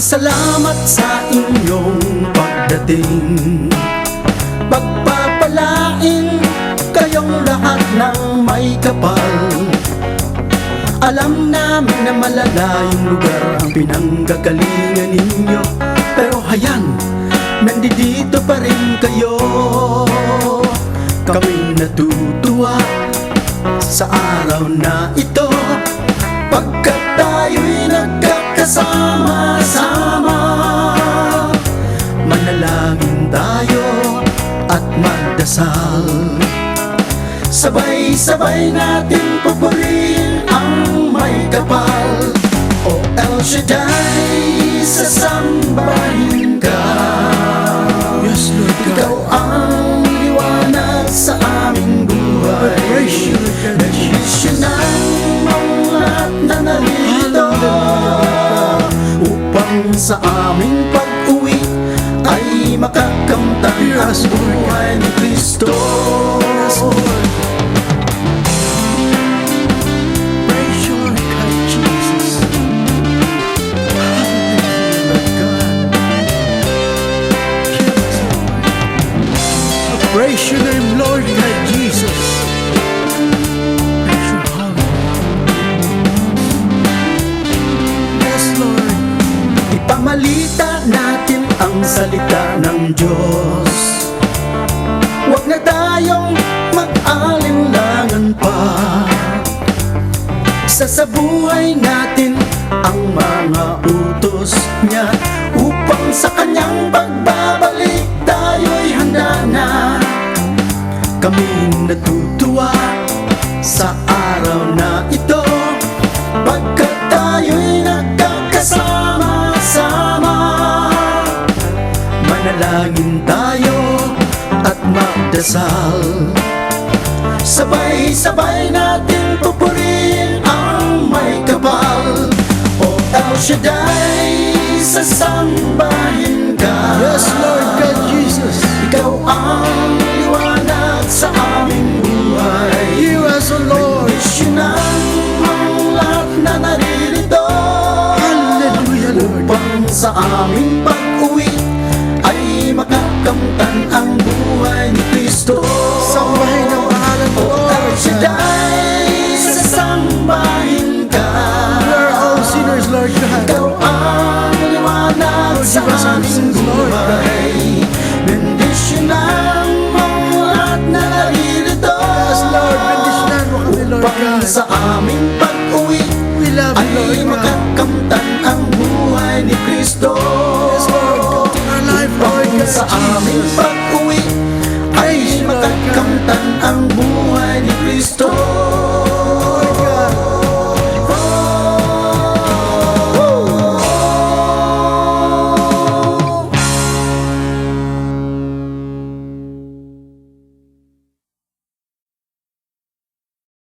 salamat sa inyong pagdating. Pagpapalain kayong lahat ng may kapal. Alam namin na malalayong lugar ang pinanggagalingan ninyo. Pero hayan, nandito pa rin kayo. Kami natutuwa sa araw na ito. Pagkat tayo'y nagkakasama-sama Manalangin tayo at magdasal. Sabay-sabay natin pupurihin ang may kapal. O El Shaddai, sasambahin ka. Yes, Lord God. Ikaw ang liwanag sa aming buhay. Praise you, Upang sa aming pag-uwi Ay makakamtan ang buhay ni Kristo. Praise your name, Lord Ipamalita natin ang salita ng Diyos. Huwag na tayong mag-alinlangan pa. Sa sa natin ang mga utos niya Upang sa kanyang pagbabalik tayo'y handa na. Kaming natutuwa sa araw na ito Manalangin tayo at magdasal Sabay-sabay natin pupurihin ang may kapal O El Shaddai, sasambahin ka Yes, Lord God, Jesus. Ikaw ang liwanag sa aming buhay You as a Lord. Nagdisyo ng mga lahat na naririto Hallelujah, Lord. Upang sa aming pag-uwi Ay makakamtan ang buhay ni Kristo Sambahin ang pangalan mo, O El Lord. Shaddai, sasambahin ka We are all sinners, Lord God. Ikaw ang liwanag sa us our aming Lord. buhay Bendisyon ang mga lahat na naririto Yes, Lord. Bendisyonan mo kami, Lord Upang God. sa aming pag-uwi We love ay Lord makakamtan Jesus.